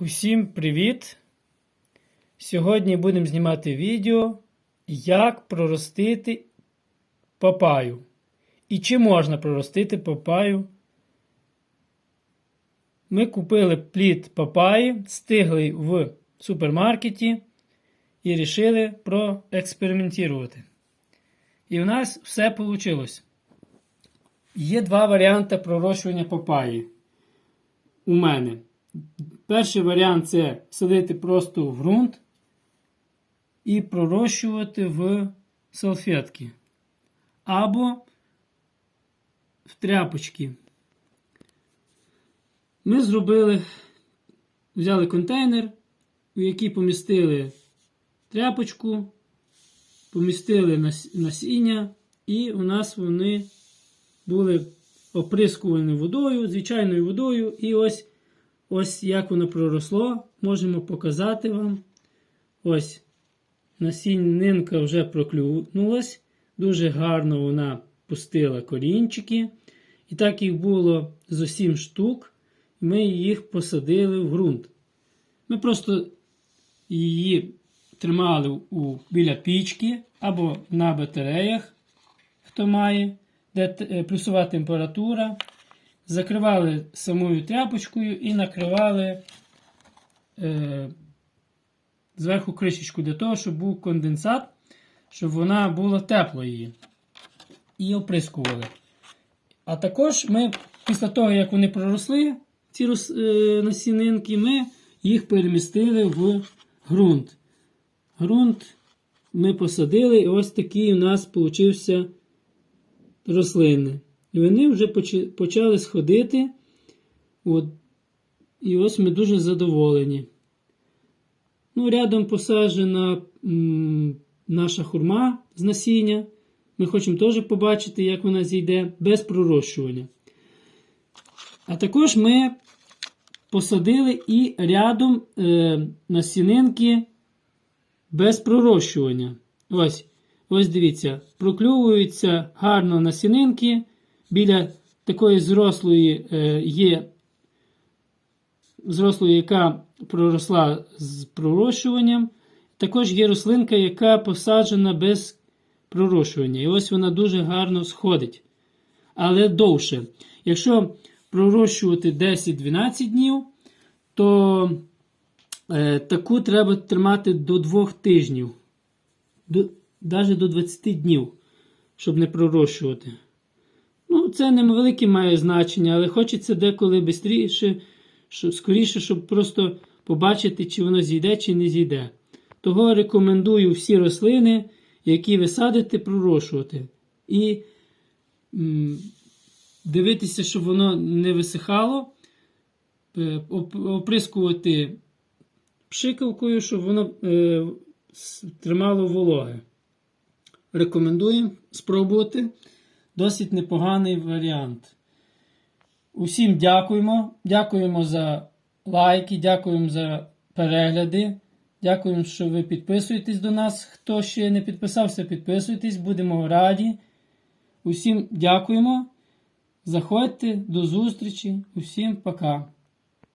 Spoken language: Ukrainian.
Усім привіт! Сьогодні будемо знімати відео, як проростити папаю. І чи можна проростити папаю. Ми купили плід папаї, стиглий в супермаркеті і вирішили проекспериментувати. І в нас все вийшло. Є два варіанти пророщування папаї у мене. Перший варіант це садити просто в ґрунт і пророщувати в салфетки. Або в тряпочки. Ми зробили, взяли контейнер, у який помістили тряпочку, помістили насіння, і у нас вони були оприскувані водою, звичайною водою, і ось. Ось як воно проросло, можемо показати вам. Ось насіннинка вже проклюнулась. Дуже гарно вона пустила корінчики. І так їх було з усім штук, ми їх посадили в ґрунт. Ми просто її тримали у, біля пічки або на батареях, хто має, де е, плюсова температура закривали самою тряпочкою і накривали е, зверху кришечку для того, щоб був конденсат, щоб вона була тепла її. І оприскували. А також ми, після того, як вони проросли, ці роз, е, насінинки, ми їх перемістили в ґрунт. Ґрунт ми посадили, і ось такий у нас получився рослини. І вони вже почали сходити. От. І ось ми дуже задоволені. Ну, Рядом посаджена наша хурма з насіння. Ми хочемо теж побачити, як вона зійде без пророщування. А також ми посадили і рядом е, насінинки без пророщування. Ось, ось дивіться, прокльовуються гарно насінинки біля такої зрослої е, є зрослої, яка проросла з пророщуванням. Також є рослинка, яка посаджена без пророщування. І ось вона дуже гарно сходить. Але довше. Якщо пророщувати 10-12 днів, то е, таку треба тримати до 2 тижнів, до, навіть до 20 днів, щоб не пророщувати. Це невелике має значення, але хочеться деколи швидше, скоріше, щоб просто побачити, чи воно зійде, чи не зійде. Того рекомендую всі рослини, які ви садите, пророщувати. І м, дивитися, щоб воно не висихало, е, оприскувати пшикавкою, щоб воно е, тримало вологе. Рекомендую спробувати досить непоганий варіант. Усім дякуємо. Дякуємо за лайки, дякуємо за перегляди. Дякуємо, що ви підписуєтесь до нас. Хто ще не підписався, підписуйтесь, будемо раді. Усім дякуємо. Заходьте, до зустрічі. Усім пока.